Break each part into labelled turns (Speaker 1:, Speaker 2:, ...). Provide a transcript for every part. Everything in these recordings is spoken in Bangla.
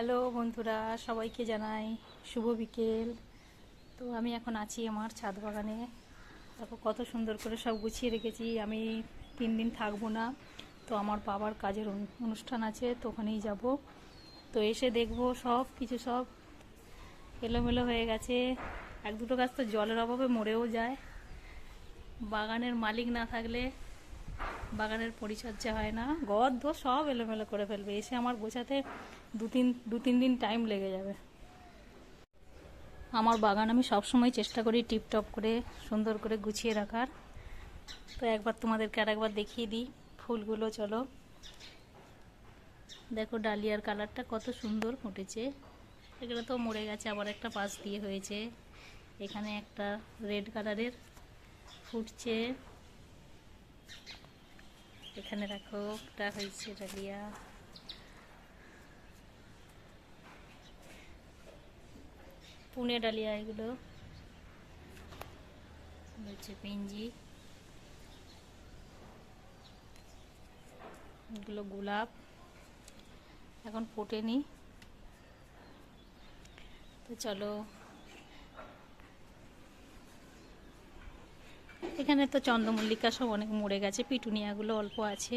Speaker 1: হ্যালো বন্ধুরা, সবাইকে জানাই শুভ বিকেল। তো আমি এখন আছি আমার ছাদ বাগানে। দেখো কত সুন্দর করে সব গুছিয়ে রেখেছি, আমি তিন দিন থাকব না। তো আমার বাবার কাজের অনু- অনুষ্ঠান আছে, তো ওখানেই যাব। তো এসে দেখব সব কিছু সব এলোমেলো হয়ে গেছে। এক দুটো গাছ তো জলের অভাবে মরেও যায়। বাগানের মালিক না থাকলে বাগানের পরিচর্যা হয় না। গদ্দ সব এলোমেলো করে ফেলবে। এসে আমার গোছাতে দু তিন দু তিন দিন টাইম লেগে যাবে। আমার বাগান আমি সবসময় চেষ্টা করি টিপটপ করে, সুন্দর করে গুছিয়ে রাখার। তো একবার তোমাদেরকে আর একবার দেখিয়ে দিই। ফুলগুলো চলো। দেখো ডালিয়ার কালারটা কত সুন্দর ফুটেছে। এগুলো তো মরে গেছে, আবার একটা পাশ দিয়ে হয়েছে। এখানে একটা রেড কালারের ফুটছে। এখানে রাখো একটা হয়েছে ডালিয়া পুনে ডালিয়া এগুলো হচ্ছে পিঞ্জি। এগুলো গোলাপ। এখন ফোটেনি। তো চলো এখানে তো চন্দ্রমল্লিকা সব অনেক মরে গেছে, পিটুনিয়াগুলো অল্প আছে।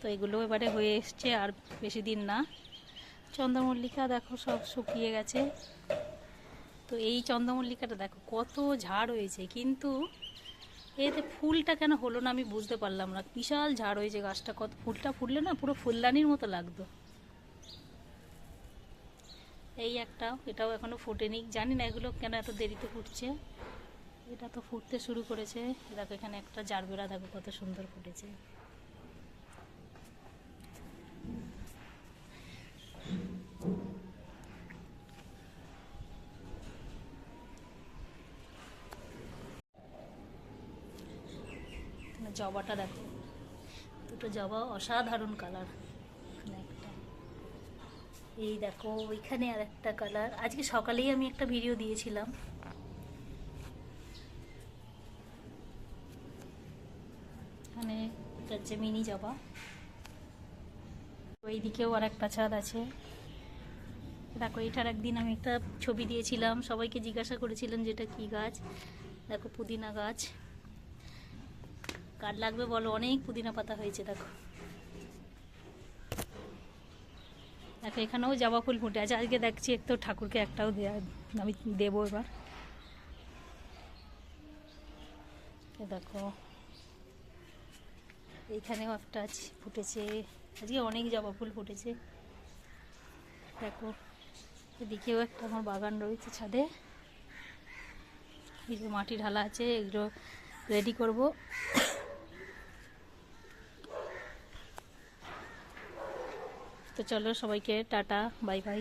Speaker 1: তো এগুলো এবারে হয়ে এসছে আর বেশি দিন না। চন্দ্রমল্লিকা দেখো সব শুকিয়ে গেছে। তো এই চন্দ্রমল্লিকাটা দেখো কত ঝাড় হয়েছে, কিন্তু এতে ফুলটা কেন হলো না আমি বুঝতে পারলাম না। বিশাল ঝাড় হয়েছে গাছটা, কত ফুলটা ফুললে না পুরো ফুলদানির মতো লাগতো। এই একটা এটাও এখনও ফোটেনি, জানি না এগুলো কেন এত দেরিতে ফুটছে। এটা তো ফুটতে শুরু করেছে। দেখো এখানে একটা জারবেরা, দেখো কত সুন্দর ফুটেছে। জবাটা দেখো। দুটো জবা, অসাধারণ কালার একটা। এই দেখো, ওইখানে আর একটা কালার আজকে সকালেই আমি একটা ভিডিও দিয়েছিলাম এখানে হচ্ছে মিনি জবা। ওই দিকেও আর একটা ছাদ আছে। দেখো, এটার একদিন আমি একটা ছবি দিয়েছিলাম। সবাইকে জিজ্ঞাসা করেছিলেন যেটা কি গাছ? দেখো, পুদিনা গাছ। কার লাগবে বলো? অনেক পুদিনা পাতা হয়েছে, দেখো। দেখো, এখানেও জবা ফুল ফুটে আছে। আজকে দেখছি একটু ঠাকুরকে একটাও দেয়া আমি দেবো এবার। দেখো এইখানেও একটা ফুটেছে। আজকে অনেক জবা ফুল ফুটেছে। দেখো, এদিকেও একটা আমার বাগান রয়েছে ছাদে। এই যে মাটি ঢালা আছে, এগুলো রেডি করব। তো চলো সবাইকে টাটা, বাই বাই।